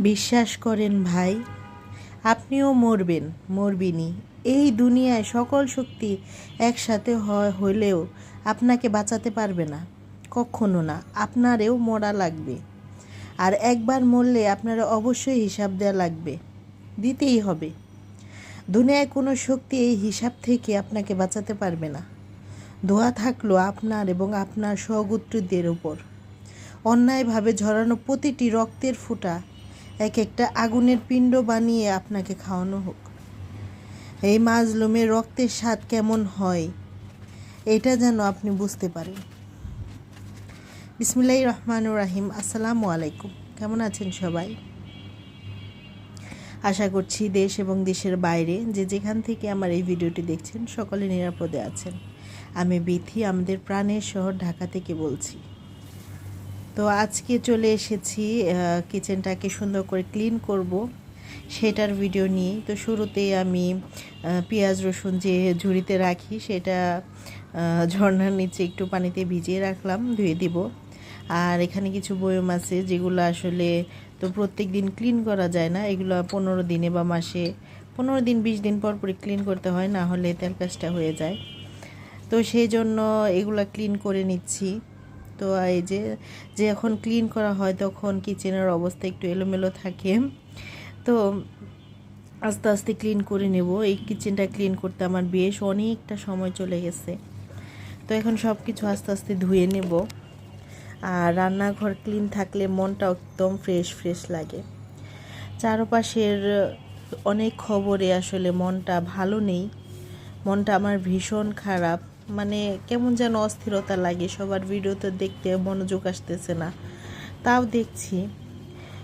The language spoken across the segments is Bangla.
বিশ্বাস করেন ভাই, আপনিও মরবেন মরবেনই এই দুনিয়ায় সকল শক্তি একসাথে হয়, হলেও আপনাকে বাঁচাতে পারবে না, কখনো না। আপনারেও মরা লাগবে। আর একবার মরলে আপনারা অবশ্যই হিসাব দেওয়া লাগবে। দিতেই হবে। দুনিয়ায় কোনো শক্তি এই হিসাব থেকে আপনাকে বাঁচাতে পারবে না। দোয়া থাকল আপনার এবং আপনার সহগুত্রীদের উপর। অন্যায়ভাবে ঝরানো প্রতিটি রক্তের ফুটা এক একটা আগুনের পিণ্ড বানিয়ে আপনাকে খাওয়ানো হোক। এই মাজলুমের রক্তের স্বাদ কেমন হয়, এটা যেন আপনি বুঝতে পারেন। বিসমিল্লাহ রহমানুর রাহিম, আসসালামু আলাইকুম। কেমন আছেন সবাই? আশা করছি দেশ এবং দেশের বাইরে যে যেখান থেকে আমার এই ভিডিওটি দেখছেন সকলে নিরাপদে আছেন। আমি বিথি, আমাদের প্রাণের শহর ঢাকা থেকে বলছি। তো আজকে চলে এসেছি কিচেনটাকে সুন্দর করে ক্লিন করব সেটার ভিডিও নিয়ে। তো শুরুতেই আমি পেঁয়াজ, রসুন যে ঝুড়িতে রাখি সেটা ঝর্নার নিচে একটু পানিতে ভিজিয়ে রাখলাম, ধুয়ে দিব। আর এখানে কিছু বয়ম আছে যেগুলো আসলে তো প্রত্যেক দিন ক্লিন করা যায় না। এগুলো পনেরো দিনে বা মাসে, পনেরো দিন, বিশ দিন পর পরই ক্লিন করতে হয়, না হলে তেল কাজটা হয়ে যায়। তো সেই জন্য এগুলো ক্লিন করে নিচ্ছি। তো এই যে যে এখন ক্লিন করা হয় তখন কিচেনের অবস্থা একটু এলোমেলো থাকে। তো আস্তে আস্তে ক্লিন করে নেব। এই কিচেনটা ক্লিন করতে আমার বেশ অনেকটা সময় চলে গেছে। তো এখন সব কিছু আস্তে আস্তে ধুয়ে নেব। আর রান্নাঘর ক্লিন থাকলে মনটা একদম ফ্রেশ ফ্রেশ লাগে। চারপাশের অনেক খবরে আসলে মনটা ভালো নেই। মনটা আমার ভীষণ খারাপ। মানে কেমন যেন অস্থিরতা লাগে, সবার ভিডিওতে দেখতে মনোযোগ আসতেছে না। তাও দেখছি,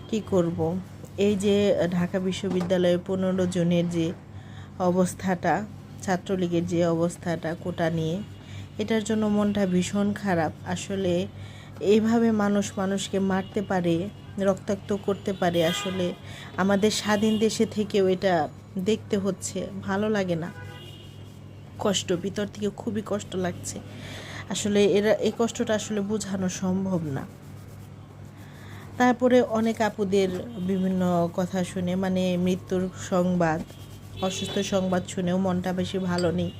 কি করব? এই যে ঢাকা বিশ্ববিদ্যালয়ে পনেরো জনের যে অবস্থাটা, ছাত্রলীগের যে অবস্থাটা, কোটা নিয়ে, এটার জন্য মনটা ভীষণ খারাপ। আসলে এইভাবে মানুষ মানুষকে মারতে পারে, রক্তাক্ত করতে পারে, আসলে আমাদের স্বাধীন দেশে থেকেও এটা দেখতে হচ্ছে, ভালো লাগে না। কষ্ট, ভিতর থেকে খুবই কষ্ট লাগছে। আসলে এরা, এই কষ্টটা আসলে বোঝানো সম্ভব না। তারপরে অনেক আপুদের বিভিন্ন কথা শুনে মানে মৃত্যুর সংবাদ, অসুস্থ সংবাদ শুনেও মনটা বেশি ভালো নেই।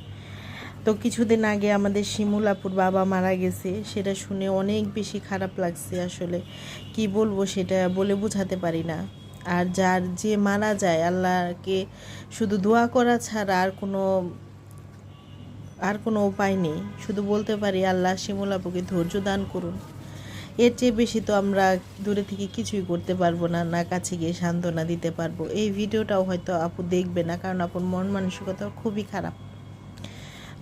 তো কিছুদিন আগে আমাদের শিমুলাপুর বাবা মারা গেছে, সেটা শুনে অনেক বেশি খারাপ লাগছে আসলে। কি বলব সেটা বলে বোঝাতে পারি না। আর যার যে মারা যায়, আল্লাহকে শুধু দোয়া করা ছাড়া আর কোনো আর কোনো উপায় নেই। শুধু বলতে পারি, আল্লাহ শিমুলাপুকে ধৈর্য দান করুন। এর চেয়ে বেশি তো আমরা দূরে থেকে কিছুই করতে পারব না না কাছে গিয়ে সান্ত্বনা দিতে পারব। এই ভিডিওটাও হয়তো আপু দেখবে না, কারণ আপুর মন মানসিকতা খুবই খারাপ।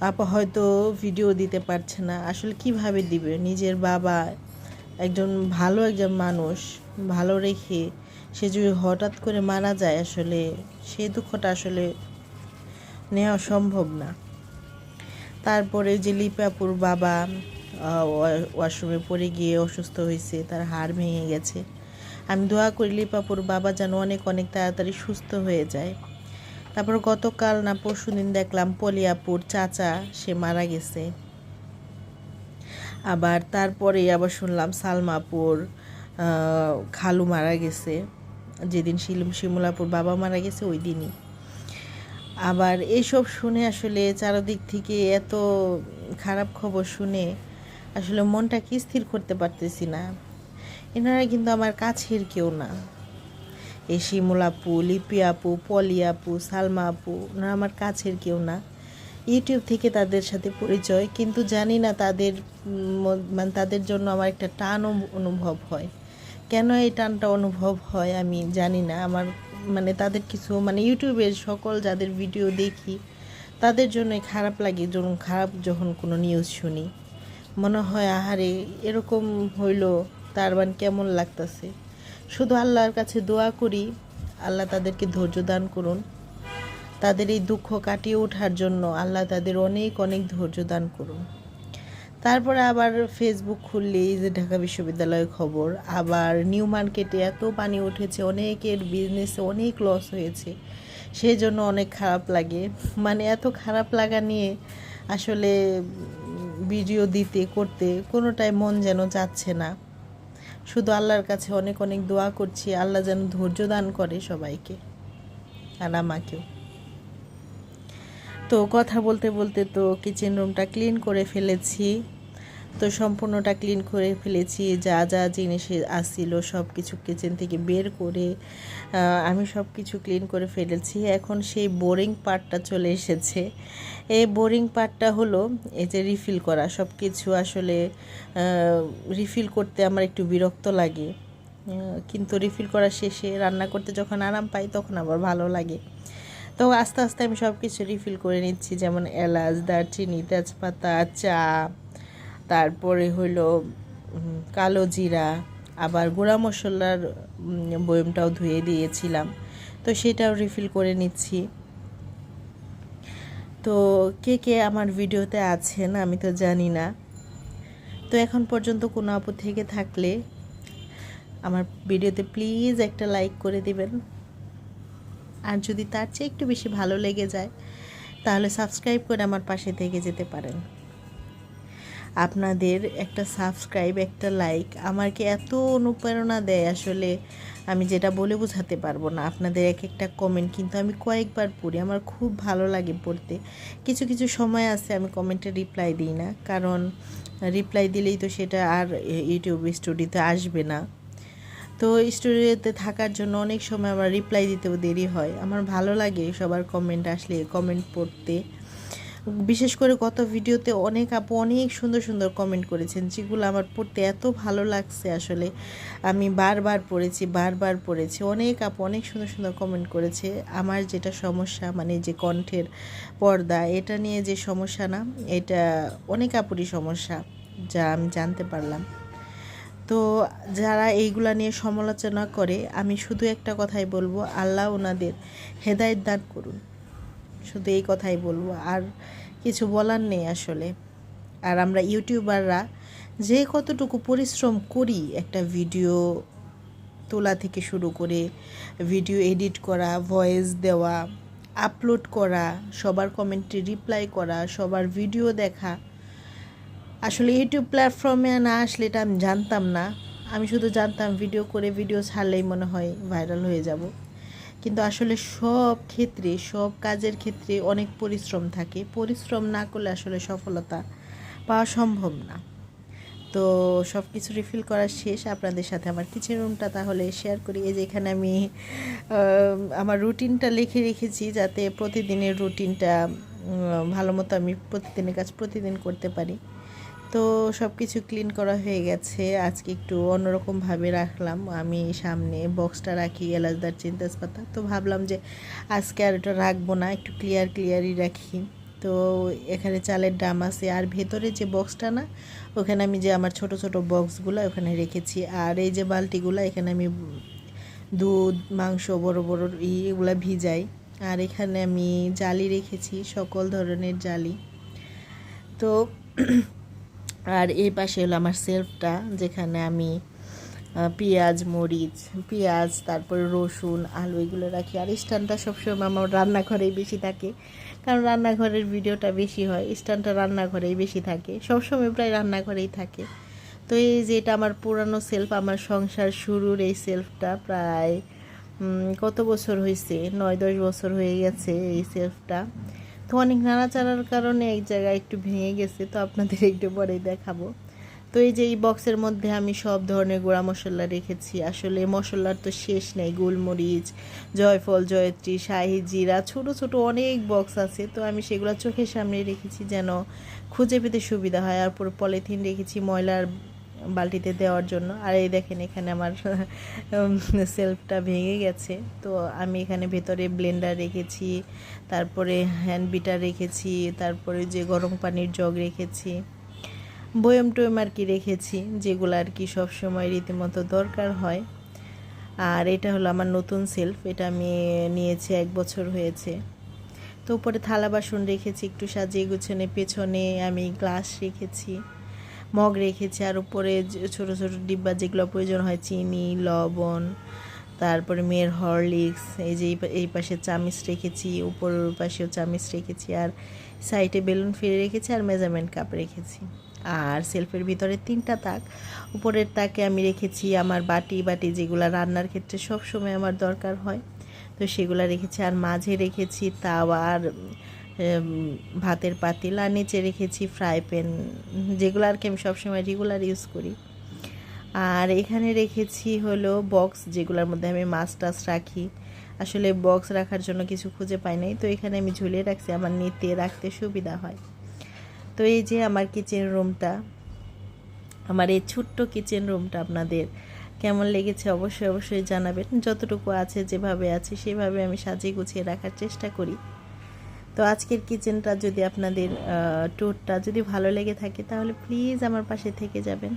আপু হয়তো ভিডিও দিতে পারছে না। আসলে কীভাবে দিবে? নিজের বাবা একজন ভালো একজন মানুষ, ভালো রেখে সে যদি হঠাৎ করে মারা যায়, আসলে সেই দুঃখটা আসলে নেওয়া সম্ভব না। তারপরে যে লিপাপুর বাবা ওয়া- ওয়াশরুমে পড়ে গিয়ে অসুস্থ হয়েছে, তার হাড় ভেঙে গেছে। আমি দোয়া করি লিপাপুর বাবা যেন অনেক অনেক তাড়াতাড়ি সুস্থ হয়ে যায়। তারপর গতকাল না পরশু দিন দেখলাম পলিয়াপুর চাচা, সে মারা গেছে। আবার তারপরে আবার শুনলাম সালমাপুর খালু মারা গেছে। যেদিন শিলুম শিমুলাপুর বাবা মারা গেছে, ওই দিনই। আবার এসব শুনে আসলে চারদিক থেকে এত খারাপ খবর শুনে আসলে মনটাকে স্থির করতে পারতেছি না। এনারা কিন্তু আমার কাছের কেউ না। এই শিমুল আপু, লিপি আপু, পলি আপু, সালমা আপু, ওনারা আমার কাছের কেউ না। ইউটিউব থেকে তাদের সাথে পরিচয়, কিন্তু জানি না তাদের মানে তাদের জন্য আমার একটা টান অনুভব হয়। কেন এই টানটা অনুভব হয় আমি জানি না। আমার মানে তাদের কিছু মানে ইউটিউবের সকল যাদের ভিডিও দেখি, তাদের জন্যই খারাপ লাগে যখন খারাপ যখন কোনো নিউজ শুনি। মনে হয়, আহারে, এরকম হইল, তার মানে কেমন লাগতেছে? শুধু আল্লাহর কাছে দোয়া করি, আল্লাহ তাদেরকে ধৈর্য দান করুন। তাদের এই দুঃখ কাটিয়ে ওঠার জন্য আল্লাহ তাদের অনেক অনেক ধৈর্য দান করুন। তারপরে আবার ফেসবুক খুললেই যে ঢাকা বিশ্ববিদ্যালয়ের খবর, আবার নিউ মার্কেটে এত পানি উঠেছে, অনেকের বিজনেসে অনেক লস হয়েছে সেই জন্য অনেক খারাপ লাগে। মানে এত খারাপ লাগা নিয়ে আসলে ভিডিও দিতে, করতে কোনোটাই মন যেন যাচ্ছে না। শুধু আল্লাহর কাছে অনেক অনেক দোয়া করছি, আল্লাহ যেন ধৈর্য দান করে সবাইকে আর আমাকেও। তো কথা বলতে বলতে তো কিচেন রুমটা ক্লিন করে ফেলেছি। তো সম্পূর্ণটা ক্লিন করে ফেলেছি, যা যা জিনিস আসছিল সব কিছু কিচেন থেকে বের করে আমি সব কিছু ক্লিন করে ফেলেছি। এখন সেই বোরিং পার্টটা চলে এসেছে। এই বোরিং পার্টটা হলো এই যে রিফিল করা সব কিছু আসলে রিফিল করতে আমার একটু বিরক্ত লাগে। কিন্তু রিফিল করা শেষে রান্না করতে যখন আরাম পাই তখন আবার ভালো লাগে। তো আস্তে আস্তে আমি সব কিছু রিফিল করে নিচ্ছি, যেমন এলাচ, দারচিনি, তেজপাতা, চা তারপরে হইল কালো জিরা, আবার গুঁড়া মশলার বয়মটাও ধুয়ে দিয়েছিলাম। তো সেটাও রিফিল করে নিচ্ছি। তো কে কে আমার ভিডিওতে আছেন আমি তো জানি না। তো এখন পর্যন্ত কোনো আপু থেকে থাকলে আমার ভিডিওতে প্লিজ একটা লাইক করে দিবেন। আর যদি তার চেয়ে একটু বেশি ভালো লেগে যায়, তাহলে সাবস্ক্রাইব করে আমার পাশে থেকে যেতে পারেন। আপনাদের একটা সাবস্ক্রাইব একটা লাইক আমাকে এত অনুপ্রেরণা দেয় আসলে। আমি যেটা বলে বোঝাতে পারব না, আপনাদের এক একটা কমেন্ট কিন্তু আমি কয়েকবার পড়ি, আমার খুব ভালো লাগে পড়তে। কিছু কিছু সময় আছে আমি কমেন্টে রিপ্লাই দিই না, কারণ রিপ্লাই দিলেই তো সেটা আর ইউটিউব স্টুডিওতে আসবে না। তো স্টুডিওতে থাকার জন্য অনেক সময় আমার রিপ্লাই দিতেও দেরি হয়, আমার ভালো লাগে সবার কমেন্ট আসলে কমেন্ট পড়তে। বিশেষ করে গত ভিডিওতে অনেক আপু অনেক সুন্দর সুন্দর কমেন্ট করেছেন, যেগুলো আমার পড়তে এত ভালো লাগছে আসলে। আমি বারবার পড়েছি বারবার পড়েছি। অনেক আপু অনেক সুন্দর সুন্দর কমেন্ট করেছে। আমার যেটা সমস্যা মানে যে কণ্ঠের পর্দা, এটা নিয়ে যে সমস্যা না, এটা অনেক আপুরই সমস্যা, যা আমি জানতে পারলাম। তো যারা এইগুলা নিয়ে সমালোচনা করে, আমি শুধু একটা কথাই বলব, আল্লাহ ওনাদের হেদায়ত দান করুন। শুধু এই কথাই বলব, আর কিছু বলার নেই আসলে। আর আমরা ইউটিউবাররা যে কতটুকু পরিশ্রম করি একটা ভিডিও তোলা থেকে শুরু করে, ভিডিও এডিট করা, ভয়েস দেওয়া, আপলোড করা, সবার কমেন্টে রিপ্লাই করা, সবার ভিডিও দেখা, আসলে ইউটিউব প্ল্যাটফর্মে না আসলে এটা আমি জানতাম না। আমি শুধু জানতাম ভিডিও করে ভিডিও ছাড়লেই মনে হয় ভাইরাল হয়ে যাব। কিন্তু আসলে সব ক্ষেত্রে, সব কাজের ক্ষেত্রে অনেক পরিশ্রম থাকে। পরিশ্রম না করলে আসলে সফলতা পাওয়া সম্ভব না। তো সব কিছু রিফিল করার শেষ। আপনাদের সাথে আমার কিচেন রুমটা তাহলে শেয়ার করি। এই যে এখানে আমি আমার রুটিনটা লিখে রেখেছি যাতে প্রতিদিনের রুটিনটা ভালো মতো আমি প্রতিদিনের কাজ প্রতিদিন করতে পারি। তো সব কিছু ক্লিন করা হয়ে গেছে। আজকে একটু অন্যরকমভাবে রাখলাম। আমি সামনে বক্সটা রাখি, এলাচ দারচিনি তেজপাতা। তো ভাবলাম যে আজকে আর এটা রাখব না, একটু ক্লিয়ার ক্লিয়ারই রাখি। তো এখানে চালের ডাম আছে। আর ভেতরে যে বক্সটা না, ওখানে আমি যে আমার ছোট ছোট বক্সগুলো ওখানে রেখেছি। আর এই যে বালতিগুলো, এখানে আমি দুধ, মাংস, বড় বড় ইয়েগুলো ভিজাই। আর এখানে আমি জালি রেখেছি, সকল ধরনের জালি। তো আর এই পাশে হলো আমার সেলফটা, যেখানে আমি পেঁয়াজ, মরিচ, পেঁয়াজ, তারপরে রসুন, আলু এগুলো রাখি। আর স্ট্যান্ডটা সবসময় আমার রান্নাঘরেই বেশি থাকে, কারণ রান্নাঘরের ভিডিওটা বেশি হয়, স্ট্যান্ডটা রান্নাঘরেই বেশি থাকে, সবসময় প্রায় রান্নাঘরেই থাকে। তো এই যে এটা আমার পুরানো সেলফ, আমার সংসার শুরুর এই সেলফটা প্রায় কত বছর হয়েছে নয়, দশ বছর হয়ে গেছে এই সেলফটা। তো অনেক নাড়াচাড়ার কারণে এক জায়গায় একটু ভেঙে গেছে, তো আপনাদের একটু পরেই দেখাবো। তো এই যে এই বক্সের মধ্যে আমি সব ধরনের গুঁড়া মশলা রেখেছি। আসলে মশলার তো শেষ নেই, গোলমরিচ, জয়ফল, জয়ত্রী, শাহি জিরা, ছোট ছোট অনেক বক্স আছে। তো আমি সেগুলো চোখের সামনে রেখেছি যেন খুঁজে পেতে সুবিধা হয়। আর পলিথিন রেখেছি, ময়লার বালতিতে দেওয়ার জন্য। আর এই দেখেন এখানে আমার সেলফটা ভেঙে গেছে। তো আমি এখানে ভেতরে ব্লেন্ডার রেখেছি, তারপরে হ্যান্ড বিটার রেখেছি, তারপরে যে গরম পানির জগ রেখেছি, বয়ম টয়ম আর কি রেখেছি, যেগুলো আর কি সবসময় রীতিমতো দরকার হয়। আর এটা হলো আমার নতুন সেলফ এটা আমি নিয়েছি এক বছর হয়েছে। তো উপরে থালা বাসন রেখেছি, একটু সাজিয়ে গুছনে, পেছনে আমি গ্লাস রেখেছি। মগ রেখেছি আর উপরে ছোট ছোট ডিব্বা যেগুলো প্রয়োজন হয়, চিনি, লবণ, তারপরে মেয়ের হরলিক্স, এই যে এই পাশে চামিচ রেখেছি, উপরের পাশেও চামিচ রেখেছি আর সাইডে বেলুন ফিরে রেখেছি আর মেজারমেন্ট কাপ রেখেছি। আর সেলফের ভিতরে তিনটা তাক, উপরের তাকে আমি রেখেছি আমার বাটি বাটি যেগুলো রান্নার ক্ষেত্রে সব সময় আমার দরকার হয়, তো সেগুলো রেখেছি আর মাঝে রেখেছি তাওয়া আর ভাতের পাতিল আর নিচে রেখেছি ফ্রাই প্যান যেগুলো আর কি আমি সবসময় রেগুলার ইউজ করি। আর এখানে রেখেছি হলো বক্স যেগুলোর মধ্যে আমি মাছ টাছ রাখি। আসলে বক্স রাখার জন্য কিছু খুঁজে পাই নাই, তো এখানে আমি ঝুলিয়ে রাখছি, আমার নিতে রাখতে সুবিধা হয়। তো এই যে আমার কিচেন রুমটা আমার এই ছোট্ট কিচেন রুমটা আপনাদের কেমন লেগেছে অবশ্যই অবশ্যই জানাবেন। যতটুকু আছে যেভাবে আছে সেভাবে আমি সাজিয়ে গুছিয়ে রাখার চেষ্টা করি। তো আজকের কিচেনটা যদি আপনাদের ট্যুরটা যদি ভালো লেগে থাকে, তাহলে প্লিজ আমার পাশে থেকে যাবেন।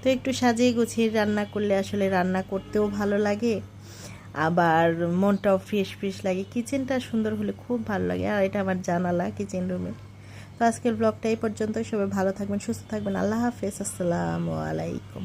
তো একটু সাজিয়ে গুছিয়ে রান্না করলে আসলে রান্না করতেও ভালো লাগে। আবার মনটাও ফ্রেশ ফ্রেশ লাগে। কিচেনটা সুন্দর হলে খুব ভালো লাগে। আর এটা আমার জানালা কিচেন রুমের তো আজকের ব্লগটা এই পর্যন্ত সবাই ভালো থাকবেন, সুস্থ থাকবেন। আল্লাহ হাফেজ। আসসালামু আলাইকুম।